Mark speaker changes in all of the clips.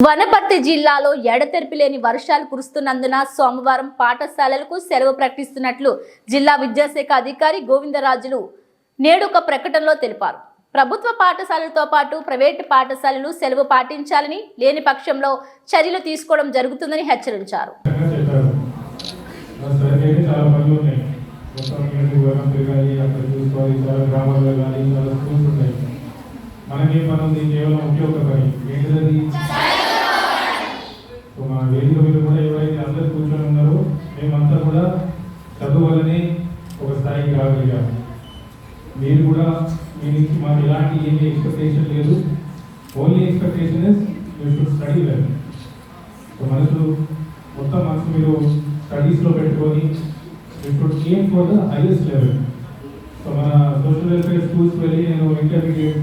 Speaker 1: వనపర్తి జిల్లాలో ఎడతెరిపి లేని వర్షాలు కురుస్తున్నందున సోమవారం పాఠశాలలకు సెలవు ప్రకటిస్తున్నట్లు జిల్లా విద్యాశాఖ అధికారి గోవిందరాజులు నేడు ఒక ప్రకటనలో తెలిపారు. ప్రభుత్వ పాఠశాలలతో పాటు ప్రైవేటు పాఠశాలలు సెలవు పాటించాలని లేని పక్షంలో చర్యలు తీసుకోవడం జరుగుతుందని హెచ్చరించారు.
Speaker 2: చక్కగా చెప్పారు కేవలం ఒకే ఒక మన కూడా ఎవరైతే అందరు కూర్చొని ఉన్నారో. మేమంతా కూడా చదువులని ఒక స్థాయికి రాగలిగాము మీరు కూడా మీ నుంచి మాకు ఎలాంటి ఏమి ఎక్స్పెక్టేషన్ లేదు. Only expectation is you should study well మనసు మొత్తం మనసు మీరు స్టడీస్లో పెట్టుకొని you should aim for the highest level so మన సోషల్ వెల్ఫేర్ స్కూల్స్ వెళ్ళి నేను ఇంటర్మీడియట్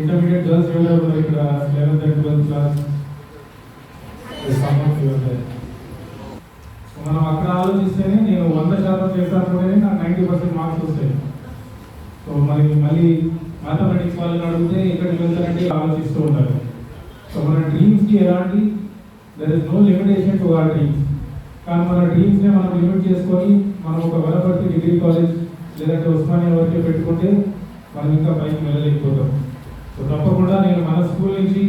Speaker 2: ఇంటర్మీడియట్ గర్ల్స్ ఎవరు ఇక్కడ లెవెన్త్ అండ్ ట్వెల్త్ క్లాస్ మనం అక్కడ ఆలోచిస్తేనే నేను వంద శాతం చేస్తాను నాకు నైంటీ పర్సెంట్ మార్క్స్ వస్తాయి. సో మరి మళ్ళీ మ్యాథమెటిక్స్ వాళ్ళని అడిగితే ఎక్కడికి వెళ్తారంటే ఆలోచిస్తూ ఉంటారు. సో మన డ్రీమ్స్కి ఎలాంటి there is no limitation to our dreams కానీ మన డ్రీమ్స్ని మనం లిమిట్ చేసుకొని మనం ఒక వెలపర్తి డిగ్రీ కాలేజ్ లేదంటే ఉస్మానియా వరకే పెట్టుకుంటే మనం ఇంకా పైకి వెళ్ళలేకపోతాం. సో తప్పకుండా నేను మన స్కూల్ నుంచి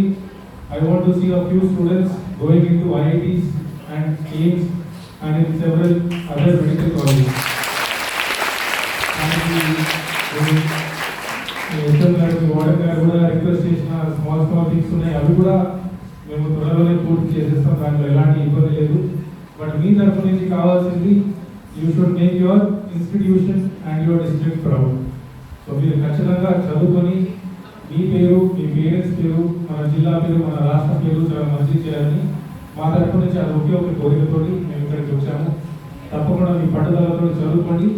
Speaker 2: I want to see a few students going into IITs and AIIMS and in several other medical colleges SM గారు వార్డెన్ గారు కూడా రిక్వెస్ట్ చేసిన స్మాల్ స్మాల్ థింగ్స్ ఉన్నాయి. అవి కూడా మేము త్వరలోనే పూర్తి చేసేస్తాం. దాంట్లో ఎలాంటి ఇబ్బంది లేదు. బట్ మీ తరఫు నుంచి కావాల్సింది you should make your institution and your district proud so మీరు ఖచ్చితంగా చదువుకొని మీ పేరు మీ పేరెంట్స్ పేరు మన జిల్లా పేరు మన రాష్ట్ర పేరు మా తరపు నుంచి అది ఒకే ఒక కోరికతోటి మేము ఇక్కడికి వచ్చాము. తప్పకుండా మీ పట్టుదలతో చదువుకోండి.